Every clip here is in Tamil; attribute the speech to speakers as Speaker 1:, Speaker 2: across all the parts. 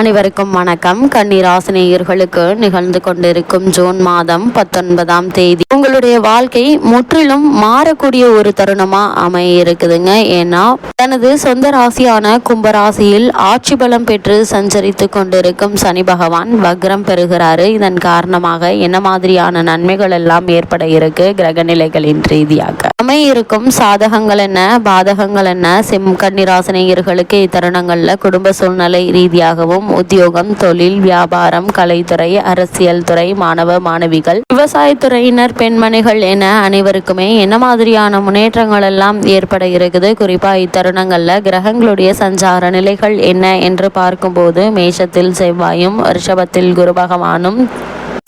Speaker 1: அனைவருக்கும் வணக்கம். கன்னிராசினியர்களுக்கு நிகழ்ந்து கொண்டிருக்கும் ஜூன் மாதம் பத்தொன்பதாம் தேதி. உங்களுடைய வாழ்க்கை முற்றிலும் மாறக்கூடிய ஒரு தருணமா அமைய இருக்குதுங்க ஏன்னா தனது சொந்த ராசியான கும்பராசியில் ஆட்சி பலம் பெற்று சஞ்சரித்து கொண்டிருக்கும் சனி பகவான் வக்ரம் பெறுகிறாரு. இதன் காரணமாக என்ன மாதிரியான நன்மைகள் எல்லாம் ஏற்பட இருக்கு? கிரக நிலைகளின் ரீதியாக. அமையிருக்கும் சாதகங்கள் என்ன? பாதகங்கள் என்ன? சிம் கன்னிராசினியர்களுக்கு இத்தருணங்கள்ல குடும்ப சூழ்நிலை ரீதியாகவும் உத்தியோகம் தொழில் வியாபாரம் கலைத்துறை அரசியல் துறை மாணவ மாணவிகள் விவசாயத்துறையினர் பெண்மணிகள் என அனைவருக்குமே என்ன மாதிரியான முன்னேற்றங்கள் எல்லாம் ஏற்பட இருக்குது? குறிப்பா இத்தருணங்கள்ல கிரகங்களுடைய சஞ்சார நிலைகள் என்ன என்று பார்க்கும்போது மேஷத்தில் செவ்வாயும் ரிஷபத்தில் குரு பகவானும்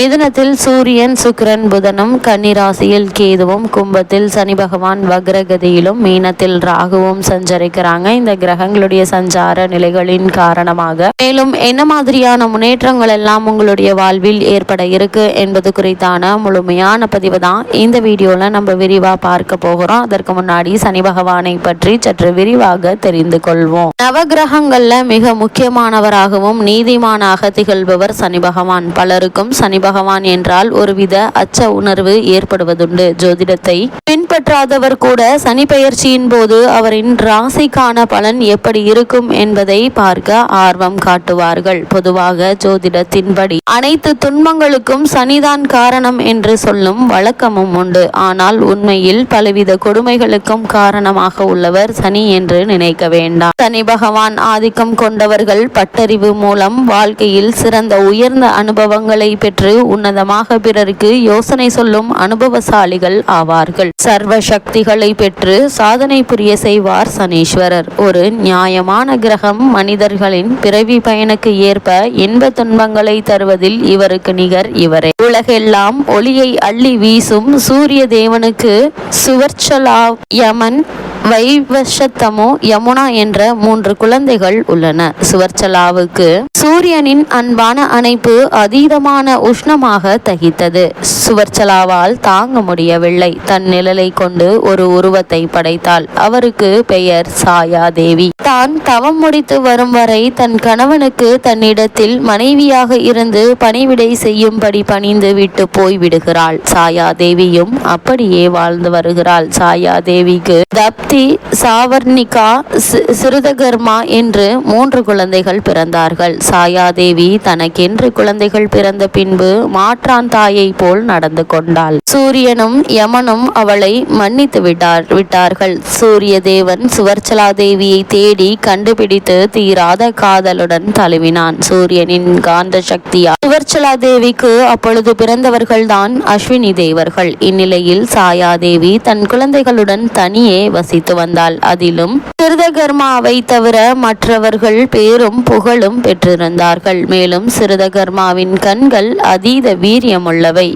Speaker 1: மிதனத்தில் சூரியன் சுக்கிரன் புதனும் கன்னிராசியில் கேதுவும் கும்பத்தில் சனி பகவான் வக்ரகதியிலும் மீனத்தில் ராகுவும் சஞ்சரிக்கிறாங்க. இந்த கிரகங்களுடைய சஞ்சார நிலைகளின் காரணமாக. மேலும் என்ன மாதிரியான முன்னேற்றங்கள் எல்லாம் உங்களுடைய வாழ்வில் ஏற்பட இருக்கு என்பது குறித்தான முழுமையான பதிவு தான் இந்த வீடியோல நம்ம விரிவா பார்க்க போகிறோம். அதற்கு முன்னாடி சனி பகவானை பற்றி சற்று விரிவாக தெரிந்து கொள்வோம். நவகிரகங்கள்ல மிக முக்கியமானவராகவும் நீதிமானாக திகழ்பவர் சனி பகவான். பலருக்கும் சனி பகவான் என்றால் ஒருவித அச்ச உணர்வு ஏற்படுவதுண்டு. ஜோதிடத்தை பின்பற்றாதவர் கூட சனி பெயர்ச்சியின் போது அவரின் ராசிக்கான பலன் எப்படி இருக்கும் என்பதை பார்க்க ஆர்வம் காட்டுவார்கள். பொதுவாக ஜோதிடத்தின்படி அனைத்து துன்பங்களுக்கும் சனிதான் காரணம் என்று சொல்லும் வழக்கமும் உண்டு. ஆனால் உண்மையில் பலவித கொடுமைகளுக்கும் காரணமாக உள்ளவர் சனி என்று நினைக்க வேண்டாம். சனி பகவான் ஆதிக்கம் கொண்டவர்கள் பட்டறிவு மூலம் வாழ்க்கையில் சிறந்த உயர்ந்த அனுபவங்களை பெற்று உன்னதமாக பிறருக்கு யோசனை சொல்லும் அனுபவசாலிகள் ஆவார்கள். சர்வ சக்திகளை பெற்று சாதனை புரிய செய்வார் சனீஸ்வரர். ஒரு நியாயமான கிரகம் மனிதர்களின் பிறவி பயனுக்கு ஏற்ப இன்ப துன்பங்களை தருவதில் இவருக்கு நிகர் இவரே. உலகெல்லாம் ஒளியை அள்ளி வீசும் சூரிய தேவனுக்கு சுவர்ச்சலா யமன் வைவசத்தமோ யமுனா என்ற மூன்று குழந்தைகள் உள்ளன. சுவர்ச்சலாவுக்கு சூரியனின் அன்பான அணைப்பு அதீதமான உஷ்ணமாக தகித்தது. சுவர்ச்சலாவால் தாங்க முடியவில்லை. தன் நிழலை கொண்டு ஒரு உருவத்தை படைத்தாள். அவருக்கு பெயர் சாயா தேவி தான் தவம் முடித்து வரும் வரை தன் கணவனுக்கு தன்னிடத்தில் மனைவியாக இருந்து பணிவிடை செய்யும்படி பணிந்து விட்டு போய் விடுகிறாள். சாயா தேவியும் அப்படியே வாழ்ந்து வருகிறாள். சாயா தேவிக்கு தப்தி சாவர்ணிகா சிறுதகர்மா என்று மூன்று குழந்தைகள் பிறந்தார்கள். சாயாதேவி தனக்கென்று குழந்தைகள் பிறந்த பின்பு மாற்றான் தாயை போல் நடந்து கொண்டாள். சூரியனும் யமனும் அவளை மன்னித்து விட்டார் விட்டார்கள். சூரிய தேவன் சுவர்ச்சலா தேவியை தேடி கண்டுபிடித்து தீராத காதலுடன் தழுவினான். சூரியனின் காந்த சக்தியால் சுவர்ச்சலா தேவிக்கு அப்பொழுது பிறந்தவர்கள்தான் அஸ்வினி தேவர்கள். இந்நிலையில் சாயாதேவி தன் குழந்தைகளுடன் தனியே வைத்து வந்தாள். அதிலும் சிறுதகர்மாவை தவிர மற்றவர்கள் பேரும் புகழும் பெற்றிருந்தார்கள். மேலும் சிறுதகர்மாவின் கண்கள் அதீத வீரியமுள்ளவை.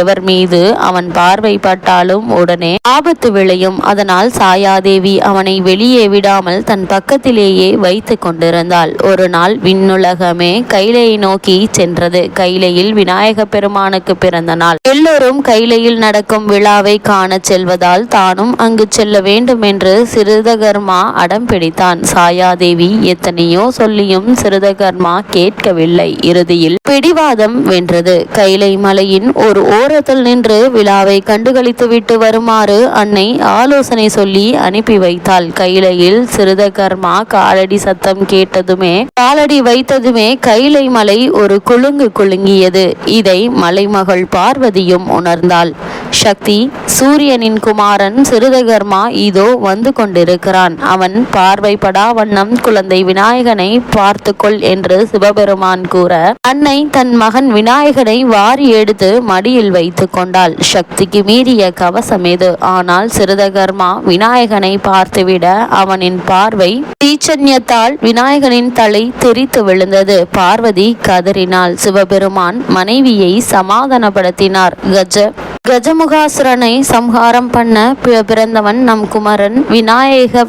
Speaker 1: எவர் மீது அவன் பார்வை பட்டாலும் உடனே ஆபத்து விளையும். அதனால் சாயாதேவி அவனை வெளியே விடாமல் தன் பக்கத்திலேயே வைத்து கொண்டிருந்தாள். ஒரு நாள் விண்ணுலகமே கைலையை நோக்கி சென்றது. கைலையில் விநாயக பெருமானுக்கு பிறந்த நாள். எல்லோரும் கைலையில் நடக்கும் விழாவை காணச் செல்வதால் தானும் அங்கு செல்ல வேண்டும் என்று சிறுதகர்மா அடம் பிடித்தான். சாயாதேவி எத்தனையோ சொல்லியும் சிறுதகர்மா கேட்கவில்லை. இறுதியில் பிடிவாதம் வென்றது. கைலை மலையின் ஒரு ஓரத்தில் நின்று விழாவை கண்டுகளித்துவிட்டு வருமாறு அன்னை ஆலோசனை சொல்லி அனுப்பி வைத்தாள். கைலையில் சிறுதகர்மா காலடி சத்தம் கேட்டதுமே காலடி வைத்ததுமே கைலை மலை ஒரு குலுங்கு குலுங்கியது. இதை மலைமகள் பார்வதியும் உணர்ந்தாள். சக்தி சூரியனின் குமாரன் சிறுதகர்மா இதோ வந்து கொண்டிருக்கிறான். அவன் பார்வைப்படா வண்ணம் குழந்தை விநாயகனை பார்த்துக்கொள் என்று சிவபெருமான் கூற அன்னை தன் மகன் விநாயகனை வாரி எடுத்து மடியில் வைத்து கொண்டாள். சக்திக்கு மீறிய கவசம் இது. ஆனால் சிறுதகர்மா விநாயகனை பார்த்துவிட அவனின் பார்வை தீச்சன்யத்தால் விநாயகனின் தலை தெரித்து விழுந்தது. பார்வதி கதறினாள். சிவபெருமான் மனைவியை சமாதானப்படுத்தினார். கஜ கஜமுகாசுரனை சம்ஹாரம் பண்ண பிறந்தவன் நம் குமரன் விநாயக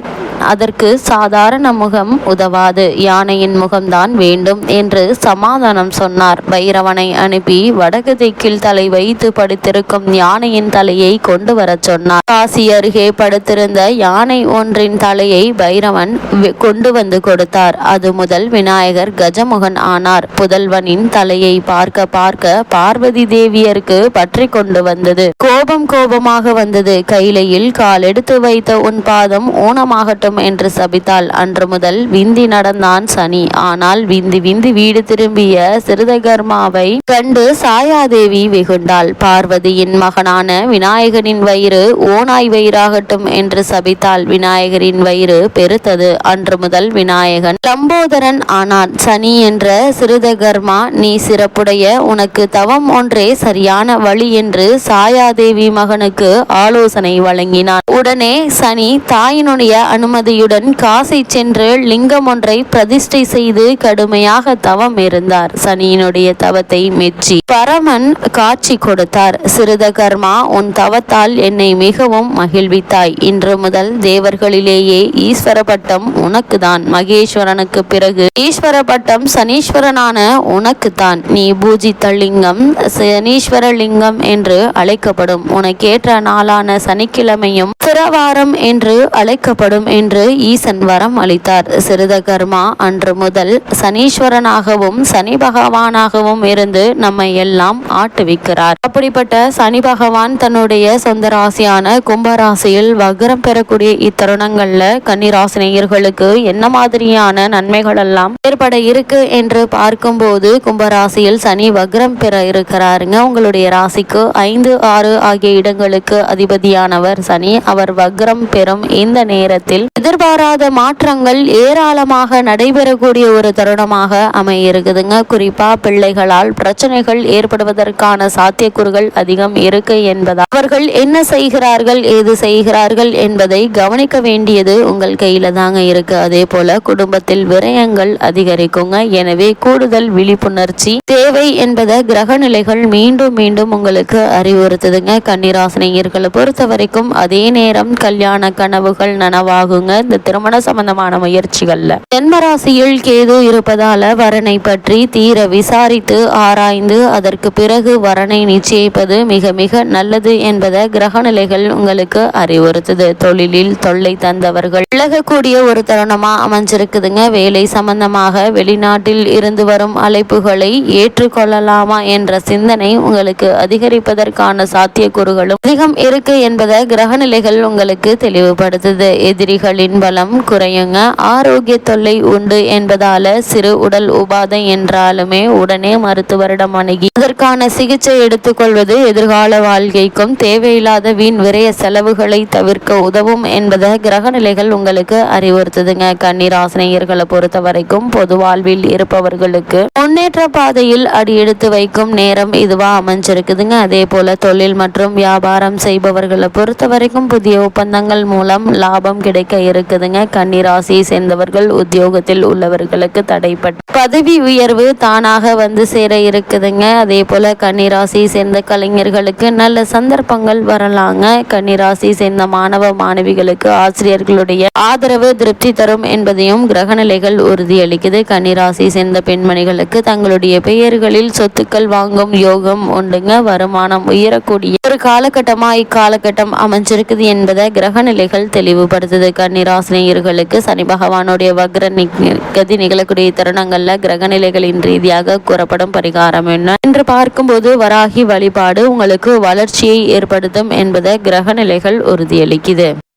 Speaker 1: அதற்கு சாதாரண முகம் உதவாது. யானையின் முகம்தான் வேண்டும் என்று சமாதானம் சொன்னார். பைரவனை அனுப்பி வடக்கு திக்கில் தலை வைத்து படுத்திருக்கும் யானையின் தலையை கொண்டு வரச் சொன்னார். காசி அருகே படுத்திருந்த யானை ஒன்றின் தலையை பைரவன் கொண்டு வந்து கொடுத்தார். அது முதல் விநாயகர் கஜமுகன் ஆனார். புதல்வனின் தலையை பார்க்க பார்க்க பார்வதி தேவியருக்கு பற்றி கொண்டு வந்தது. கோபம் கோபமாக வந்தது. கைலையில் காலெடுத்து வைத்த உன் பாதம் ஊனமாகட்டும் என்று சபித்தாள். அன்று முதல் விந்தி நடந்தான் சனி. ஆனால் விந்தி விந்தி வீடு திரும்பிய சிறுதகர்மாவை கண்டு சாயாதேவி வெகுண்டாள். பார்வதியின் மகனான விநாயகனின் வயிறு ஓனாய் வயிறாகட்டும் என்று சபித்தாள். விநாயகரின் வயிறு பெருத்தது. அன்று முதல் விநாயகன் லம்போதரன் ஆனான். சனி என்ற சிறுதகர்மா நீ சிறப்புடைய உனக்கு தவம் ஒன்றே சரியான வழி என்று சாயாதேவி மகனுக்கு ஆலோசனை வழங்கினான். உடனே சனி தாயினுடைய அனுமதியுடன் காசி சென்று லிங்கம் ஒன்றை பிரதிஷ்டை செய்து கடுமையாக தவம் இருந்தார். சனியினுடைய தவத்தை மெச்சி பரமன் காட்சி கொடுத்தார். சிறுதகர்மா உன் தவத்தால் என்னை மிகவும் மகிழ்வித்தாய். இன்று முதல் தேவர்களிலேயே ஈஸ்வர பட்டம் உனக்குதான். மகேஸ்வரனுக்கு பிறகு ஈஸ்வர பட்டம் சனீஸ்வரனான உனக்குத்தான். நீ பூஜித்த லிங்கம் சனீஸ்வர லிங்கம் என்று அழைக்கப்படும். உனக்கேற்ற நாளான சனிக்கிழமையும் சிறவாரம் என்று அழைக்கப்படும் என்று ஈசன் வரம் அளித்தார். சிறுதகர்மா அன்று முதல் சனீஸ்வரனாகவும் சனி பகவானாகவும் இருந்து நம்மை எல்லாம் ஆட்டுவிக்கிறார். அப்படிப்பட்ட சனி பகவான் தன்னுடைய சொந்த ராசியான கும்பராசியில் வக்ரம் பெறக்கூடிய இத்தருணங்கள்ல கன்னிராசினியர்களுக்கு என்ன மாதிரியான நன்மைகள் எல்லாம் ஏற்பட இருக்கு என்று பார்க்கும்போது கும்பராசியில் சனி வக்ரம் பெற இருக்கிறாருங்க. உங்களுடைய ராசிக்கு ஐந்து ஆறு ஆகிய இடங்களுக்கு அதிபதியானவர் சனி. அவர் வக்ரம் பெறும் இந்த நேரத்தில் எதிர்பாராத மாற்றங்கள் ஏராளமாக நடைபெறக்கூடிய ஒரு தருணமாக அமையிருக்குதுங்க. குறிப்பா பிள்ளைகளால் பிரச்சனைகள் ஏற்படுவதற்கான சாத்தியக்கூறுகள் அதிகம் இருக்கு என்பதால். அவர்கள் என்ன செய்கிறார்கள் ஏது செய்கிறார்கள் என்பதை கவனிக்க வேண்டியது உங்கள் கையில தாங்க இருக்கு. அதே போல குடும்பத்தில் விரயங்கள் அதிகரிக்குங்க. எனவே கூடுதல் விழிப்புணர்ச்சி தேவை என்பதை கிரக நிலைகள் மீண்டும் மீண்டும் உங்களுக்கு அறிவுறுத்துதுங்க. கன்னிராசினியர்களை பொறுத்த வரைக்கும் அதே நேரம் கல்யாண கனவுகள் நனவாகுங்க. இந்த திருமண சம்பந்தமான முயற்சிகள்ல. ஜென்மராசியில் கேது இருப்பதால வரனை பற்றி தீர விசாரித்து ஆராய்ந்து அதற்கு பிறகு வரனை நிச்சயிப்பது மிக மிக நல்லது என்பதை கிரக நிலைகள் உங்களுக்கு அறிவுறுத்துது. தொழிலில் தொல்லை தந்தவர்கள். விலகக்கூடிய ஒரு தருணமா அமைஞ்சிருக்குதுங்க. வேலை சம்பந்தமாக வெளிநாட்டில் இருந்து வரும் அழைப்புகளை ஏற்றுக்கொள்ளலாமா என்ற சிந்தனை உங்களுக்கு அதிகரிப்பதற்கான சாத்தியக்கூறுகளும் அதிகம் இருக்கு என்பதை கிரக நிலைகள் உங்களுக்கு தெளிவுபடுத்துது. எதிரிகளின் பலம் குறையுங்க. ஆரோக்கிய தொல்லை உண்டு என்பதால சிறு உடல் உபாதை என்றாலுமே உடனே மருத்துவரிடம் அணுகி அதற்கான சிகிச்சை எடுத்துக்கொள்வது எதிர்கால வாழ்க்கைக்கும் தேவையில்லாத வீண் விரைய செலவுகளை தவிர்க்க உதவும் என்பதை கிரகநிலைகள் உங்களுக்கு அறிவுறுத்துதுங்க. கன்னிராசினியர்களை பொறுத்த வரைக்கும் பொது வாழ்வில் இருப்பவர்களுக்கு முன்னேற்ற பாதையில் அடி எடுத்து வைக்கும் நேரம் இதுவா அமைஞ்சிருக்குதுங்க. அதே போல தொழில் மற்றும் வியாபாரம் செய்பவர்களை பொறுத்த வரைக்கும் புதிய ஒப்பந்தங்கள் மூலம் லாபம் கிடைக்க இருக்குதுங்க. கன்னிராசியை சேர்ந்தவர்கள் உத்தியோகத்தில் உள்ளவர்களுக்கு தடைப்பட்ட பதவி உயர்வு தானாக வந்து சேர இருக்குதுங்க. அதே போல கன்னிராசியை சேர்ந்த கலைஞர்களுக்கு நல்ல சந்தர்ப்பங்கள் வரலாங்க. கன்னிராசி சேர்ந்த மாணவ மாணவிகளுக்கு ஆசிரியர்களுடைய ஆதரவு திருப்தி தரும் என்பதையும் கிரகநிலைகள் உறுதியளிக்குது. கன்னிராசி சேர்ந்த பெண்மணிகளுக்கு தங்களுடைய பெயர்களில் சொத்துக்கள் வாங்கும் யோகம் உண்டுங்க. வருமானம் உயரக்கூடிய ஒரு காலகட்டமா இக்காலகட்டம் அமைஞ்சிருக்குது என்பதை கிரகநிலைகள் தெளிவுபடுத்துது. கன்னிராசினியர்களுக்கு சனி பகவானுடைய வக்ர நி- கதி நிகழக்கூடிய தருணங்கள்ல கிரகநிலைகளின் ரீதியாக கூறப்படும் பரிகாரம் என்ன? என்று பார்க்கும்போது வராகி வழிபாடு உங்களுக்கு வளர்ச்சியை ஏற்படுத்தும் என்பதை கிரகநிலைகள் உறுதியளிக்குது.